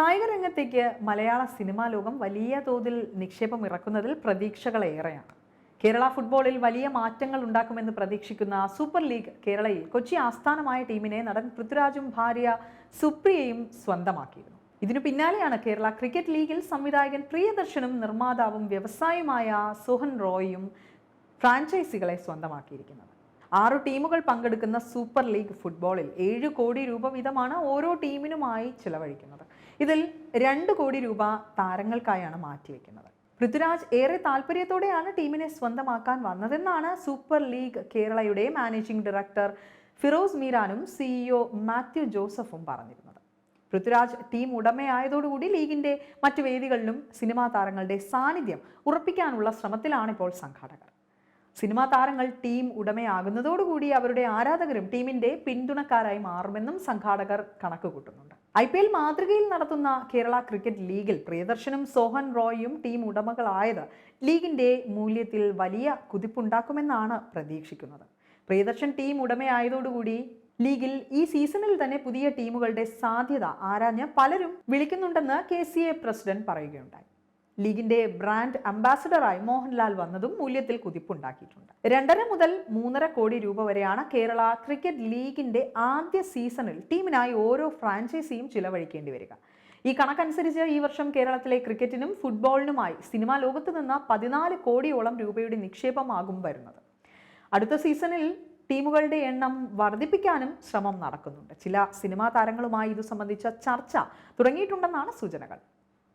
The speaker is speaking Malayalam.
കായിക രംഗത്തേക്ക് മലയാള സിനിമാ ലോകം വലിയ തോതിൽ നിക്ഷേപം ഇറക്കുന്നതിൽ പ്രതീക്ഷകളേറെയാണ് കേരള ഫുട്ബോളിൽ വലിയ മാറ്റങ്ങൾ ഉണ്ടാക്കുമെന്ന് പ്രതീക്ഷിക്കുന്ന സൂപ്പർ ലീഗ് കേരളയിൽ കൊച്ചി ആസ്ഥാനമായ ടീമിനെ നടൻ പൃഥ്വിരാജും ഭാര്യ സുപ്രിയയും സ്വന്തമാക്കിയിരുന്നു. ഇതിനു പിന്നാലെയാണ് കേരള ക്രിക്കറ്റ് ലീഗിൽ സംവിധായകൻ പ്രിയദർശനും നിർമ്മാതാവും വ്യവസായിയുമായ സോഹൻ റോയും ഫ്രാഞ്ചൈസികളെ സ്വന്തമാക്കിയിരിക്കുന്നത്. ആറു ടീമുകൾ പങ്കെടുക്കുന്ന സൂപ്പർ ലീഗ് ഫുട്ബോളിൽ ഏഴ് കോടി രൂപ വീതമാണ് ഓരോ ടീമിനുമായി ചിലവഴിക്കുന്നത്. ഇതിൽ രണ്ട് കോടി രൂപ താരങ്ങൾക്കായാണ് മാറ്റിവെക്കുന്നത്. പൃഥ്വിരാജ് ഏറെ താല്പര്യത്തോടെയാണ് ടീമിനെ സ്വന്തമാക്കാൻ വന്നതെന്നാണ് സൂപ്പർ ലീഗ് കേരളയുടെ മാനേജിംഗ് ഡയറക്ടർ ഫിറോസ് മീരാനും സിഇഒ മാത്യു ജോസഫും പറഞ്ഞിരുന്നത്. പൃഥ്വിരാജ് ടീം ഉടമയായതോടുകൂടി ലീഗിന്റെ മറ്റു വേദികളിലും സിനിമാ താരങ്ങളുടെ സാന്നിധ്യം ഉറപ്പിക്കാനുള്ള ശ്രമത്തിലാണ് ഇപ്പോൾ സംഘാടകർ. സിനിമാ താരങ്ങൾ ടീം ഉടമയാകുന്നതോടുകൂടി അവരുടെ ആരാധകരും ടീമിന്റെ പിന്തുണക്കാരായി മാറുമെന്നും സംഘാടകർ കണക്ക് കൂട്ടുന്നുണ്ട് ഐ പി എൽ മാതൃകയിൽ നടത്തുന്ന കേരള ക്രിക്കറ്റ് ലീഗിൽ പ്രിയദർശനും സോഹൻ റോയും ടീം ഉടമകളായത് ലീഗിന്റെ മൂല്യത്തിൽ വലിയ കുതിപ്പുണ്ടാക്കുമെന്നാണ് പ്രതീക്ഷിക്കുന്നത്. പ്രിയദർശൻ ടീം ഉടമയായതോടുകൂടി ലീഗിൽ ഈ സീസണിൽ തന്നെ പുതിയ ടീമുകളുടെ സാധ്യത ആരാഞ്ഞ് പലരും വിളിക്കുന്നുണ്ടെന്ന് കെ സി എ പ്രസിഡന്റ് പറയുകയുണ്ടായി. ലീഗിന്റെ ബ്രാൻഡ് അംബാസഡറായി മോഹൻലാൽ വന്നതും മൂല്യത്തിൽ കുതിപ്പുണ്ടാക്കിയിട്ടുണ്ട്. രണ്ടര മുതൽ മൂന്നര കോടി രൂപ വരെയാണ് കേരള ക്രിക്കറ്റ് ലീഗിന്റെ ആദ്യ സീസണിൽ ടീമിനായി ഓരോ ഫ്രാഞ്ചൈസിയും ചിലവഴിക്കേണ്ടി വരിക. ഈ കണക്കനുസരിച്ച് ഈ വർഷം കേരളത്തിലെ ക്രിക്കറ്റിനും ഫുട്ബോളിനുമായി സിനിമാ ലോകത്ത് നിന്ന് പതിനാല് കോടിയോളം രൂപയുടെ നിക്ഷേപമാകും വരുന്നത്. അടുത്ത സീസണിൽ ടീമുകളുടെ എണ്ണം വർദ്ധിപ്പിക്കാനും ശ്രമം നടക്കുന്നുണ്ട്. ചില സിനിമാ താരങ്ങളുമായി ഇതു സംബന്ധിച്ച ചർച്ച തുടങ്ങിയിട്ടുണ്ടെന്നാണ് സൂചനകൾ.